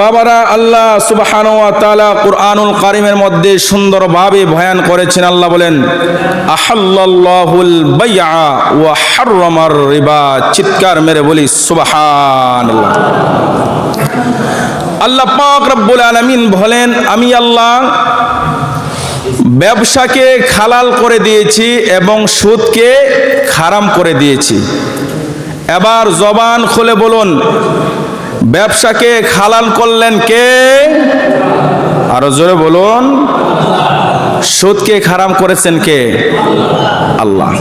বাবারা, আল্লাহ তাআলা কুরআনুল কারীমের মধ্যে সুন্দরভাবে বয়ান করেছেন। আল্লাহ বলেন রিবা। চিৎকার মেরে বলি, সুবহানাল্লাহ। আল্লাহ পাক রব্বুল আলামিন বলেন, আমি আল্লাহ ব্যবসাকে খালাল করে দিয়েছি এবং সুদকে খারাম করে দিয়েছি। এবার জবান খুলে বলুন ব্যবসাকে খালাল করলেন কে? আরও জোরে বলুন। সুদকে খারাম করেছেন কে? আল্লাহ।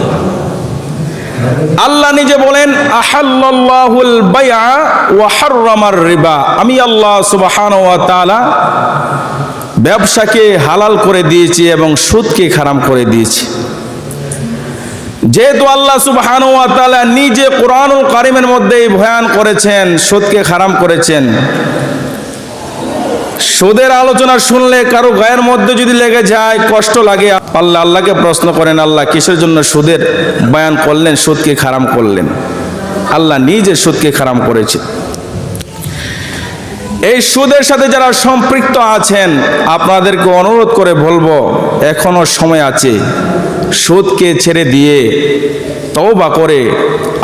আল্লাহ নিজে বলেন আহাল্লাহুল বাইআ ওয়া রিবা। আমি আল্লাহ সুবহানাহু ওয়া ব্যবসাকে হালাল করে দিয়েছি এবং সুদকে খারাম করে দিয়েছি। যেহেতু আল্লাহ তাআলা নিজে কোরআনুল কারিমের মধ্যেই ভয়ান করেছেন, সুদকে হারাম করেছেন। সুদের আলোচনা শুনলে কারও গায়ের মধ্যে যদি লেগে যায়, কষ্ট লাগে, আল্লাহ আল্লাহকে প্রশ্ন করেন, আল্লাহ কিসের জন্য সুদের বয়ান করলেন, সুদকে খারাম করলেন? আল্লাহ নিজে সুদকে খারাম করেছে। এই সুদের সাথে যারা সম্পৃক্ত আছেন, আপনাদেরকে অনুরোধ করে বলব, এখনও সময় আছে। সুদকে ছেড়ে দিয়ে তওবা করে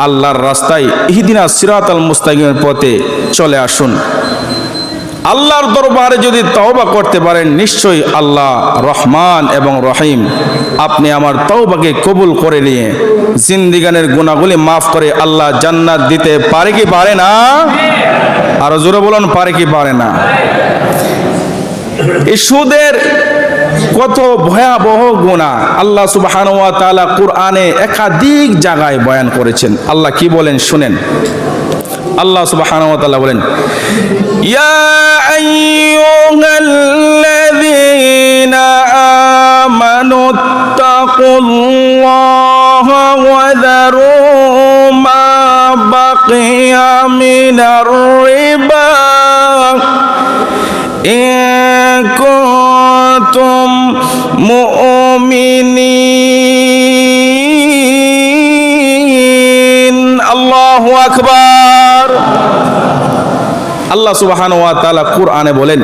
আল্লাহর রাস্তায় ইহদিনা সিরাত আল মুস্তাকিমের পথে চলে আসুন। আল্লাহর দরবারে যদি তওবা করতে পারেন, নিশ্চয়ই আল্লাহ রহমান এবং রহিম। আপনি আমার তওবাকে কবুল করে নিয়ে জিন্দিগানের গুণাগুলি মাফ করে আল্লাহ জান্নাত দিতে পারে কি পারে না? আরও জোরে বলুন, পারে কি পারে না? এই সুদের কত ভয়াবহ গুণা আল্লাহ সুবহান ওয়া কুরআনে একাধিক জায়গায় বয়ান করেছেন। আল্লাহ কি বলেন শুনেন। আল্লাহ সুবহানাহু ওয়া তাআলা বলেন, ইয়া আইয়ুহাল্লাযীনা আমানু মুমিনিন আল্লাহু আকবার। আল্লাহ সুবহানাহু ওয়া তাআলা কুরআনে বলেন,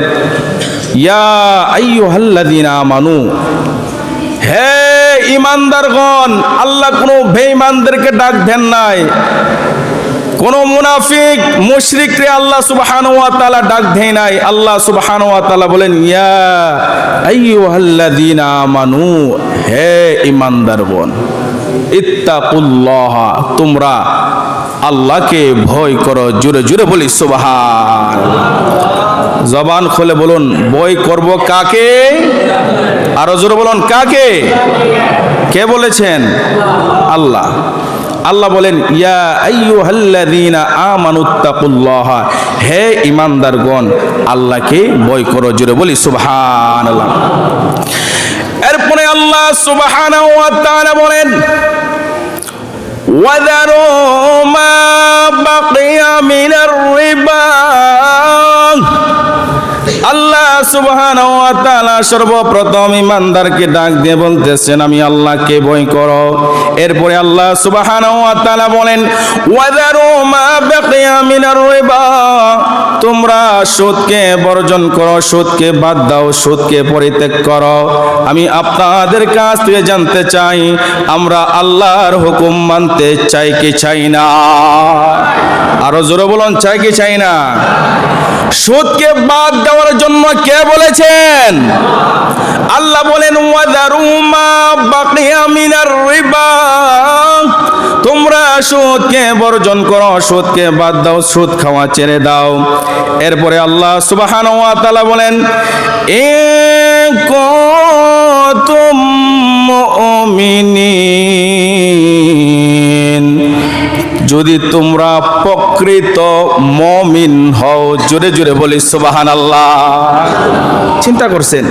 ইয়া আইয়ুহাল্লাযীনা আমানু, হে ইমানদারগণ আল্লাহ কোনো বেঈমানদেরকে ডাক দেন নাই। কোন মুনাফিক মুশরিকরে আল্লাহ সুবহানাহু ওয়া তাআলা ডাক দেয় নাই। আল্লাহ সুবহানাহু ওয়া তাআলা বলেন, ইয়া আইয়ুহাল্লাযীনা আমানু হে ইমানদারগণ ইত্তাকুল্লাহ, তোমরা আল্লাহকে ভয় করো জুড়ে জুড়ে বলি সুবহান। জবান খুলে বলুন বই করব কাকে? আরও জোরে বলুন, কাকে? কে বলেছেন? আল্লাহ। আল্লাহ বলেন, ইয়া আমানুত্তাকুল্লাহ হে ঈমানদারগণ আল্লাহকে ভয় করো জুড়ে বলি সুবহানাল্লাহ। এরপরে আল্লাহ সুবহানাহু ওয়া তাআলা বলেন وذروا ما بقي من আল্লাহ সুবহানাহু সর্বপ্রথম ইমানদারকে ডাক দিয়ে বলতেছেন, আমি আল্লাহকে ভয় করো। এরপরে আল্লাহ সুবহানাহু বলেন ওয়াদারু মা বাকিয়া তোমরা সুদকে বর্জন করো, সুদকে বাদ দাও, সুদকে পরিত্যাগ করো। আমি আপনাদের কাছ থেকে জানতে চাই, আমরা আল্লাহর হুকুম মানতে চাই কি চাই না? আরও জোরে বলুন, চাই কি চাই না? সুদকে বাদ দেওয়ার জন্য কে বলেছেন? আল্লাহ বলেন রিবা। তোমরা সুদকে বর্জন করো, সুদকে বাদ দাও, সুদ খাওয়া ছেড়ে দাও। এরপরে আল্লাহ সুবহানাহু ওয়া বলেন, এ কুনতুম মুমিনিন। যদি তোমরা প্রকৃত মমিন হও, জোরে জোরে বলি সুবাহান আল্লাহ চিন্তা করছেন?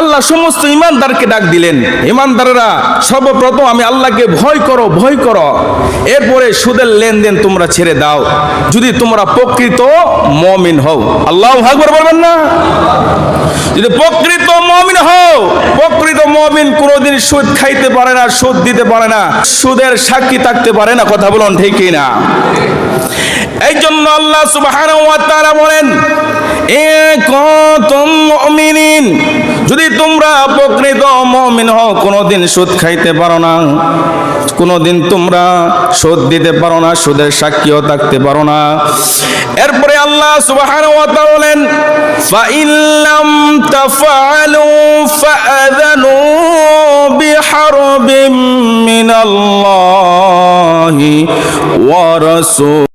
আল্লাহ সমস্ত ইমানদারকে ডাক দিলেন, ইমানদাররা, সর্বপ্রথম আমি আল্লাহকে ভয় করো ভয় করো। এরপরে সুদের লেনদেন তোমরা ছেড়ে দাও, যদি তোমরা প্রকৃত মমিন হও। আল্লাহ ভাগবর বলবেন না? যদি প্রকৃত মমিন হও, প্রকৃত মমিন কোনোদিন সুদ খাইতে পারে না, সুদ দিতে পারে না, সুদের সাক্ষী থাকতে পারে না, কথা বলুন ঠিকই না এই জন্য আল্লাহ সুবাহ বলেন, এ কত মমিনিন যদি তোমরা প্রকৃত মমিন হও, কোনোদিন সুদ খাইতে পারো না। কোনোদিন তোমরা সুদ দিতে পারো না, সুদের সাক্ষীও থাকতে পারো না। এরপরে আল্লাহ সুবাহান বলেন ফাইল্লাম তাফালু ফাআযানু বিহারবিম মিনাল্লাহি ওয়া রাসূল